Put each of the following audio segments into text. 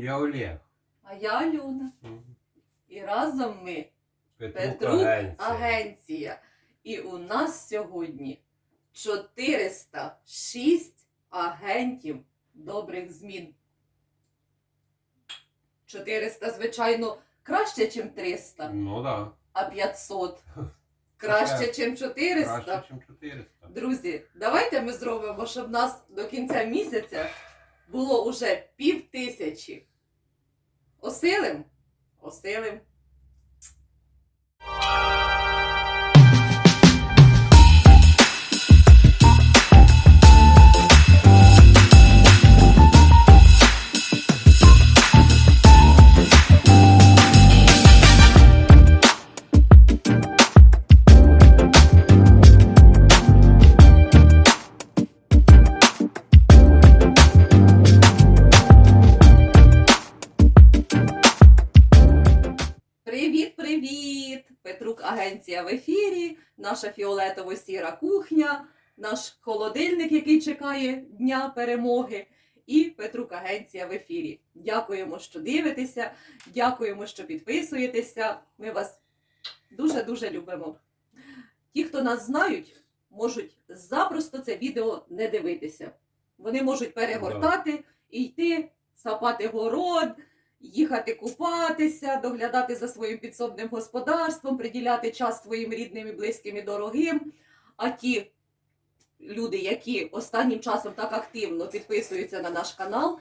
Я Олег. А я Альона. І разом ми Петрук. Агенція. І у нас сьогодні 406 агентів добрих змін. 400, звичайно, краще, ніж 300, Ну да. а 500 краще, ніж 400. Краще, ніж 400. Друзі, давайте ми зробимо, щоб нас до кінця місяця було уже пів тисячі. Осилим? Осилим. Петрук в ефірі, наша фіолетово-сіра кухня, наш холодильник, який чекає Дня перемоги. І Петрук Агенція в ефірі. Дякуємо, що дивитеся, дякуємо, що підписуєтеся. Ми вас дуже-дуже любимо. Ті, хто нас знають, можуть запросто це відео не дивитися. Вони можуть перегортати і йти, сапати город, їхати купатися, доглядати за своїм підсобним господарством, приділяти час своїм рідним і близьким і дорогим. А ті люди, які останнім часом так активно підписуються на наш канал,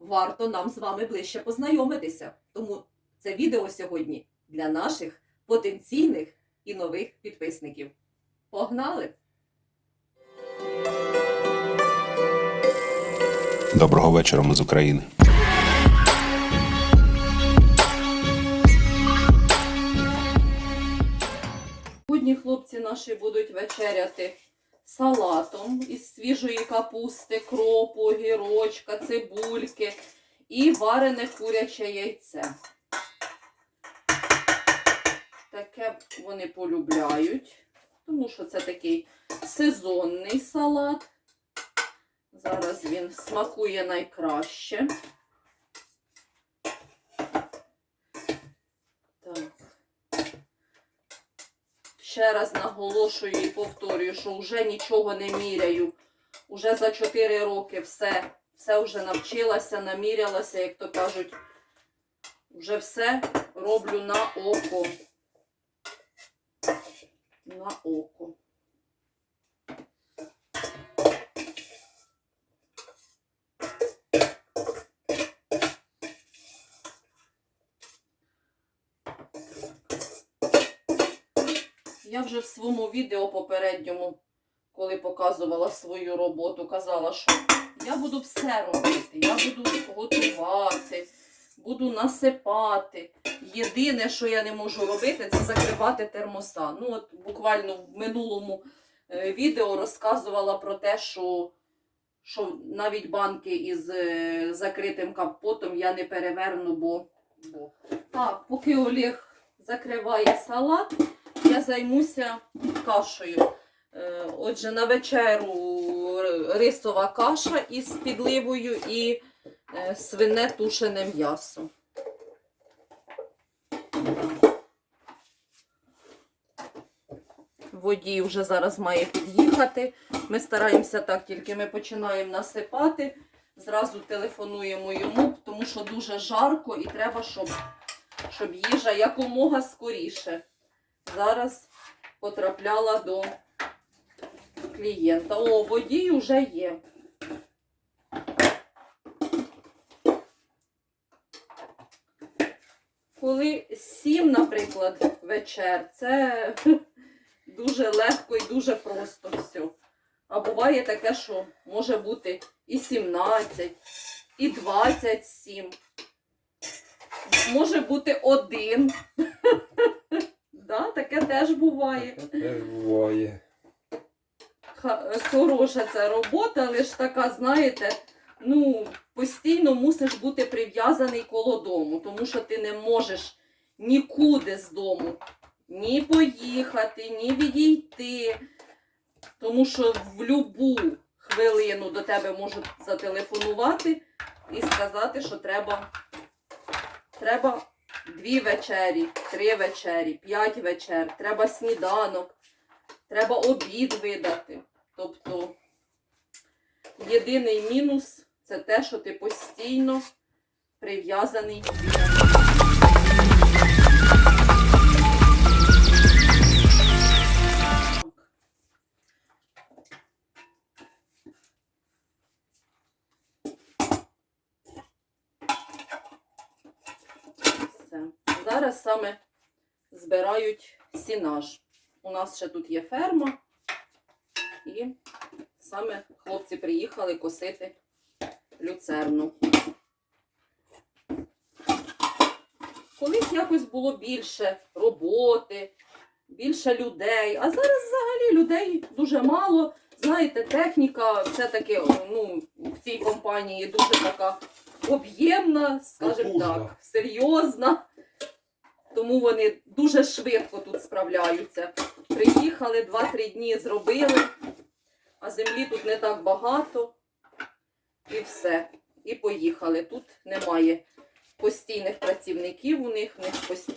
варто нам з вами ближче познайомитися. Тому це відео сьогодні для наших потенційних і нових підписників. Погнали! Доброго вечора, ми з України. Сьогодні хлопці наші будуть вечеряти салатом із свіжої капусти, кропу, огірочка, цибульки і варене куряче яйце. Таке вони полюбляють, тому що це такий сезонний салат. Зараз він смакує найкраще. Так. Ще раз наголошую і повторюю, що вже нічого не міряю. Уже за 4 роки все, все вже навчилася, намірялася, як то кажуть. Вже все роблю на око. На око. Я вже в своєму відео попередньому, коли показувала свою роботу, казала, що я буду все робити. Я буду готувати, буду насипати. Єдине, що я не можу робити, це закривати термоса. Ну, от буквально в минулому е, відео розказувала про те, що, що навіть банки із е, закритим капотом я не переверну, бо. Так, поки Олег закриває салат, я займуся кашею. Е, Отже, на вечеру рисова каша із підливою і е, свине тушене м'ясо. Водій вже зараз має під'їхати. Ми стараємося так, тільки ми починаємо насипати. Зразу телефонуємо йому, тому що дуже жарко і треба, щоб, щоб їжа якомога скоріше зараз потрапляла до клієнта. О, водій вже є. Коли сім, наприклад, вечер, це дуже легко і дуже просто все. А буває таке, що може бути і 17, і 27. Може бути один. Да, таке теж буває. Теж буває. Хороша ця робота, але ж така, знаєте, ну, постійно мусиш бути прив'язаний коло дому, тому що ти не можеш нікуди з дому ні поїхати, ні відійти. Тому що в будь-яку хвилину до тебе можуть зателефонувати і сказати, що треба, треба дві вечері, три вечері, п'ять вечер, треба сніданок, треба обід видати. Тобто єдиний мінус це те, що ти постійно прив'язаний. Зараз саме збирають сінаж. У нас ще тут є ферма, і саме хлопці приїхали косити люцерну. Колись якось було більше роботи, більше людей, а зараз взагалі людей дуже мало. Знаєте, техніка все-таки ну, в цій компанії дуже така об'ємна, скажімо так, серйозна. Тому вони дуже швидко тут справляються. Приїхали, 2-3 дні зробили, а землі тут не так багато. І все. І поїхали. Тут немає постійних працівників у них, у них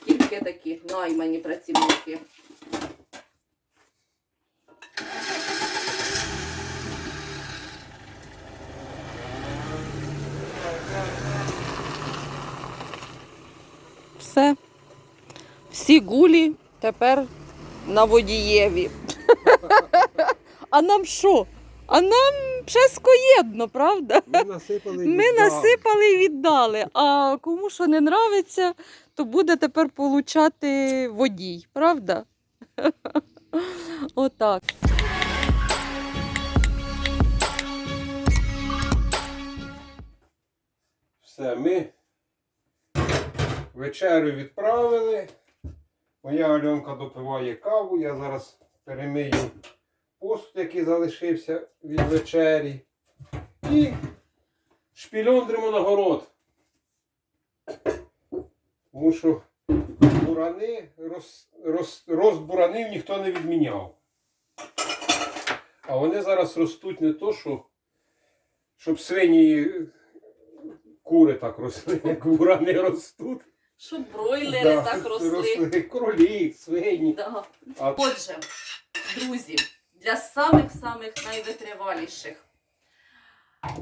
тільки такі наймані працівники. Все. Всі гулі тепер на водієві. А нам що? А нам скоєдно, правда? Ми насипали. Ми насипали і віддали. А кому що не нравиться, то буде тепер получати водій, правда? Отак. Все, ми вечерю відправили. Моя Альонка допиває каву. Я зараз перемию посуд, який залишився від вечері. І шпільондримо на город. Тому що бурани, роз, роз, рост буранів ніхто не відміняв. А вони зараз ростуть не то, що щоб свині кури так росли, як бурани ростуть. Щоб бройлери Да, так росли. Кролі, свині. Да. А Отже, друзі, для самих-самих найвитриваліших.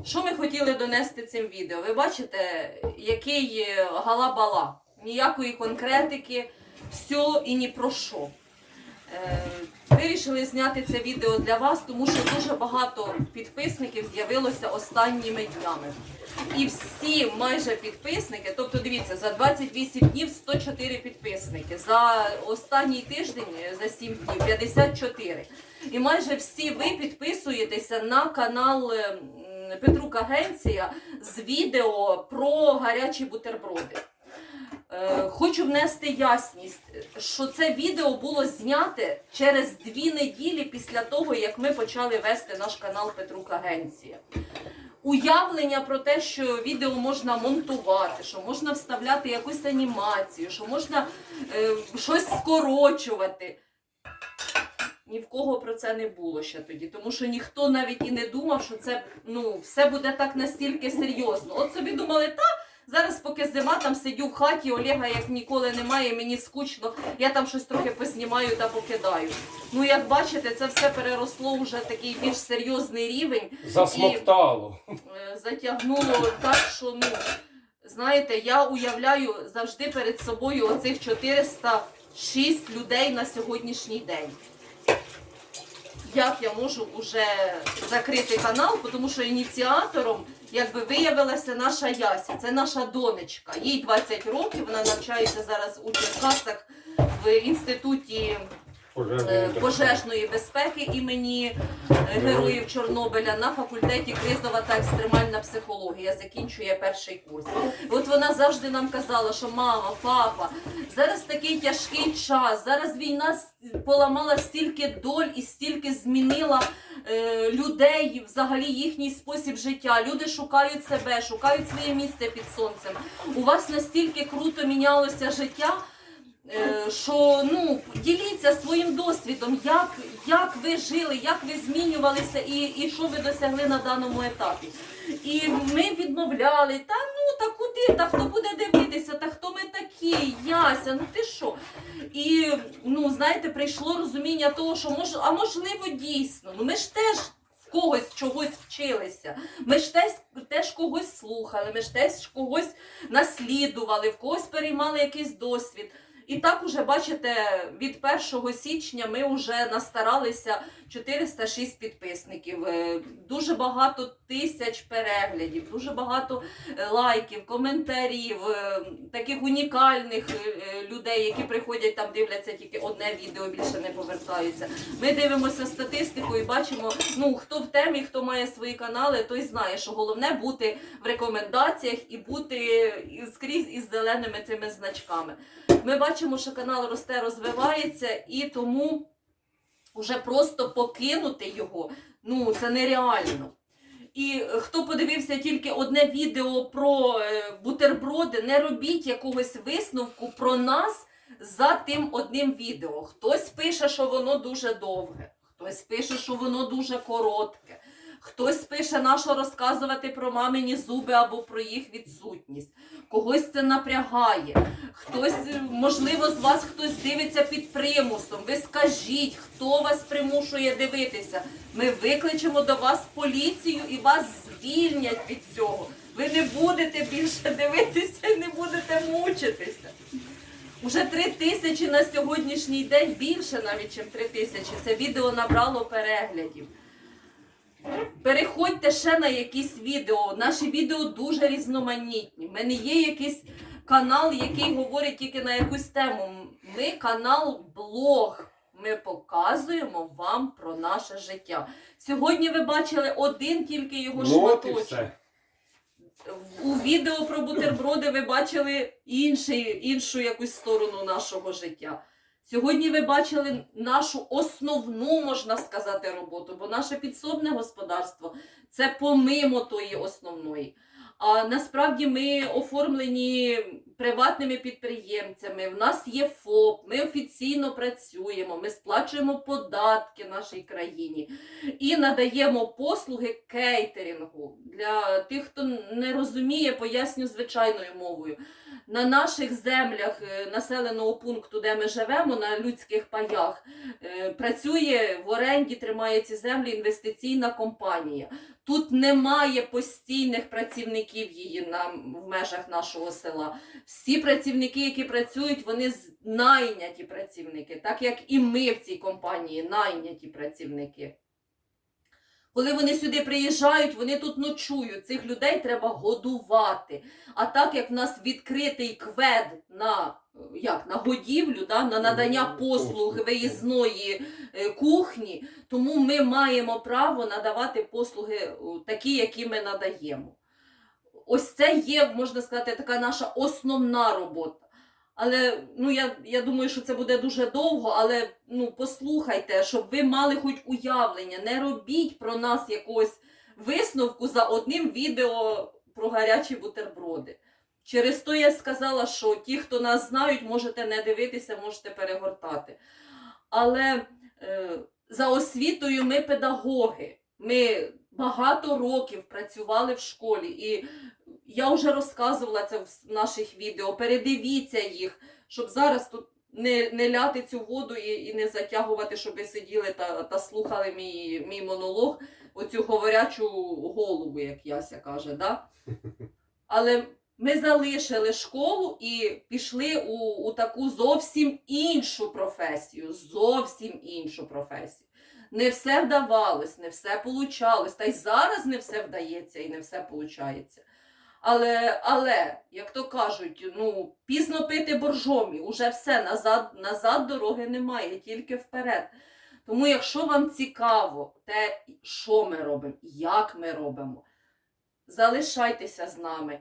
Що ми хотіли донести цим відео? Ви бачите, який галабала. Ніякої конкретики, все і ні про що. Е, Вирішили зняти це відео для вас, тому що дуже багато підписників з'явилося останніми днями. І всі майже підписники, тобто дивіться, за 28 днів 104 підписники, за останній тиждень, е, за 7 днів 54. І майже всі ви підписуєтеся на канал е, м, Петрук Агенція з відео про гарячі бутерброди. Е, Хочу внести ясність, що це відео було зняте через дві неділі після того, як ми почали вести наш канал Петрук Агенція. Уявлення про те, що відео можна монтувати, що можна вставляти якусь анімацію, що можна е, щось скорочувати. Ні в кого про це не було ще тоді, тому що ніхто навіть і не думав, що це ну, все буде так настільки серйозно. От собі думали, та зараз, поки зима, там сидю в хаті, Олега як ніколи немає, мені скучно, я там щось трохи познімаю та покидаю. Ну, як бачите, це все переросло вже такий більш серйозний рівень засмоктало. е, затягнуло так, що ну знаєте, я уявляю завжди перед собою оцих 406 людей на сьогоднішній день. Як я можу вже закрити канал, тому що ініціатором якби виявилася наша Яся, це наша донечка. Їй 20 років, вона навчається зараз у Черкасах в інституті е, пожежної безпеки імені е, героїв Чорнобиля на факультеті кризова та екстремальна психологія. Закінчує перший курс. От вона завжди нам казала, що мама, папа, зараз такий тяжкий час. Зараз війна поламала стільки доль і стільки змінила е, людей, взагалі їхній спосіб життя. Люди шукають себе, шукають своє місце під сонцем. У вас настільки круто мінялося життя. Е, що ну, діліться своїм досвідом, як, як ви жили, як ви змінювалися і, і що ви досягли на даному етапі. І ми відмовляли, та ну та куди, та хто буде дивитися, та хто ми такі, Яся, ну ти що? І ну, знаєте, прийшло розуміння того, що мож, а можливо дійсно, ну ми ж теж когось чогось вчилися. Ми ж теж, теж когось слухали, ми ж теж когось наслідували, в когось переймали якийсь досвід. І так уже бачите, від 1 січня ми вже настаралися 406 підписників, е, дуже багато тисяч переглядів, дуже багато е, лайків, коментарів, е, таких унікальних е, людей, які приходять там, дивляться тільки одне відео, більше не повертаються. Ми дивимося статистику і бачимо, ну хто в темі, хто має свої канали, той знає, що головне бути в рекомендаціях і бути скрізь із зеленими цими значками. Ми бачимо, що канал росте, розвивається, і тому вже просто покинути його ну це нереально. І хто подивився тільки одне відео про е, бутерброди, не робіть якогось висновку про нас за тим одним відео. Хтось пише, що воно дуже довге, хтось пише, що воно дуже коротке. Хтось пише, на розказувати про мамині зуби або про їх відсутність. Когось це напрягає. Хтось, е, можливо, з вас хтось дивиться під примусом. Ви скажіть, хто вас примушує дивитися. Ми викличемо до вас поліцію і вас звільнять від цього. Ви не будете більше дивитися і не будете мучитися. Уже три тисячі на сьогоднішній день більше навіть, ніж три тисячі. Це відео набрало переглядів. Переходьте ще на якісь відео. Наші відео дуже різноманітні. У мене є якийсь канал, який говорить тільки на якусь тему. Ми канал блог. Ми показуємо вам про наше життя. Сьогодні ви бачили один тільки його шматочок. У відео про бутерброди ви бачили інший, іншу якусь сторону нашого життя. Сьогодні ви бачили нашу основну, можна сказати, роботу, бо наше підсобне господарство це помимо тої основної. А насправді ми оформлені приватними підприємцями. В нас є ФОП, ми офіційно працюємо, ми сплачуємо податки нашій країні і надаємо послуги кейтерінгу. Для тих, хто не розуміє, поясню звичайною мовою. На наших землях е, населеного пункту, де ми живемо, на людських паях, е, працює в оренді, тримає ці землі інвестиційна компанія. Тут немає постійних працівників її на, в межах нашого села. Всі працівники, які працюють, вони найняті працівники, так як і ми в цій компанії найняті працівники. Коли вони сюди приїжджають, вони тут ночують. Цих людей треба годувати. А так як в нас відкритий квед на, як, на годівлю, да, на надання Ну, послуг послуг, виїзної е, кухні, тому ми маємо право надавати послуги е, такі, які ми надаємо. Ось це є, можна сказати, така наша основна робота. Але ну я, я думаю, що це буде дуже довго, але ну послухайте, щоб ви мали хоч уявлення, не робіть про нас якогось висновку за одним відео про гарячі бутерброди. Через то я сказала, що ті, хто нас знають, можете не дивитися, можете перегортати. Але е, за освітою ми педагоги. Ми багато років працювали в школі, і я вже розказувала це в наших відео. Передивіться їх, щоб зараз тут не, не ляти цю воду і, і не затягувати, щоб ви сиділи та, та слухали мій, мій монолог, оцю говорячу голову, як Яся каже. Да? Але ми залишили школу і пішли у, у таку зовсім іншу професію. Зовсім іншу професію. Не все вдавалось, не все получалось. Та й зараз не все вдається і не все получається. Але, але, як то кажуть, ну, пізно пити боржомі, уже все, назад, назад дороги немає, тільки вперед. Тому, якщо вам цікаво те, що ми робимо, як ми робимо, залишайтеся з нами,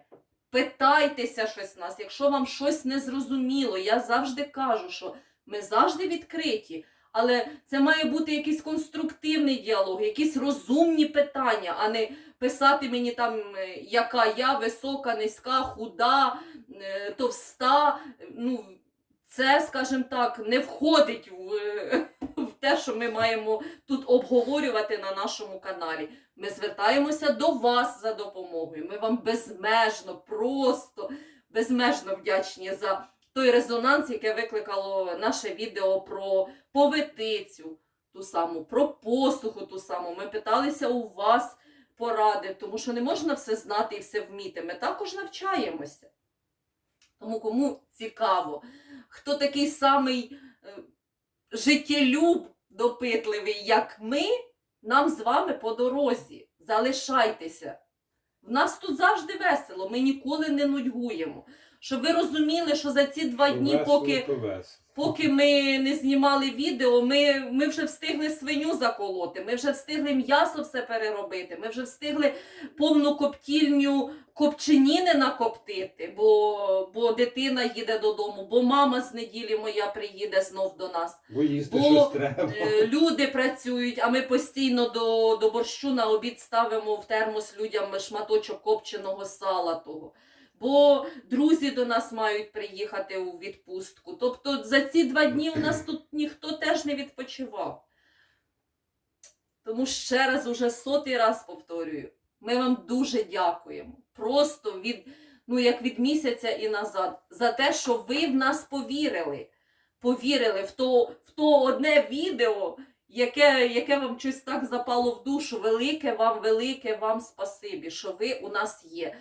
питайтеся щось нас. Якщо вам щось не зрозуміло, я завжди кажу, що ми завжди відкриті. Але це має бути якийсь конструктивний діалог, якісь розумні питання, а не писати мені там, е, яка я висока, низька, худа, е, товста. Ну, це, скажімо так, не входить в, в те, що ми маємо тут обговорювати на нашому каналі. Ми звертаємося до вас за допомогою. Ми вам безмежно, просто безмежно вдячні за той резонанс, яке викликало наше відео про поветицю, ту саму, про посуху ту саму. Ми питалися у вас поради, тому що не можна все знати і все вміти. Ми також навчаємося. Тому кому цікаво, хто такий самий е, життєлюб допитливий, як ми, нам з вами по дорозі. Залишайтеся. В нас тут завжди весело, ми ніколи не нудьгуємо. Щоб ви розуміли, що за ці два дні, Весело, поки то весело. Поки ми не знімали відео, ми, ми вже встигли свиню заколоти, ми вже встигли м'ясо все переробити, ми вже встигли повну коптільню копченіни накоптити, бо, бо дитина їде додому, бо мама з неділі моя приїде знов до нас. Бо їсти Бо, щось треба. Е, Люди працюють, а ми постійно до, до борщу на обід ставимо в термос людям шматочок копченого сала того. Бо друзі до нас мають приїхати у відпустку. Тобто за ці два дні у нас тут ніхто теж не відпочивав. Тому ще раз, уже сотий раз повторюю, ми вам дуже дякуємо. Просто від, ну як від місяця і назад, за те, що ви в нас повірили повірили в то, в то одне відео, яке, яке вам щось так запало в душу. Велике вам, велике вам спасибі, що ви у нас є.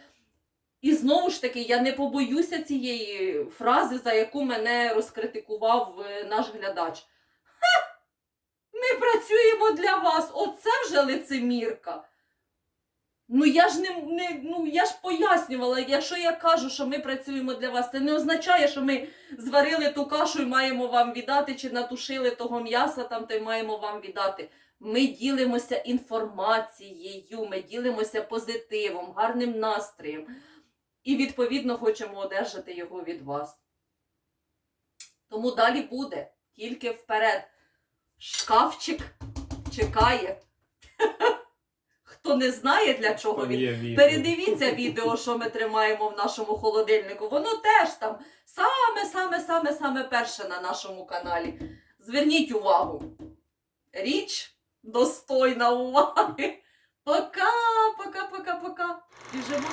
І знову ж таки, я не побоюся цієї фрази, за яку мене розкритикував е, наш глядач. Ха! Ми працюємо для вас. Оце вже лицемірка. Ну я ж не, не ну я ж пояснювала, якщо я кажу, що ми працюємо для вас, це не означає, що ми зварили ту кашу і маємо вам віддати, чи натушили того м'яса там, то й маємо вам віддати. Ми ділимося інформацією, ми ділимося позитивом, гарним настроєм. І, відповідно, хочемо одержати його від вас. Тому далі буде. Тільки вперед. Шкафчик чекає. Хто не знає, для чого він. Передивіться відео, що ми тримаємо в нашому холодильнику. Воно теж там саме, саме, саме, саме перше на нашому каналі. Зверніть увагу. Річ достойна уваги. Пока, пока, пока, пока. Біжимо.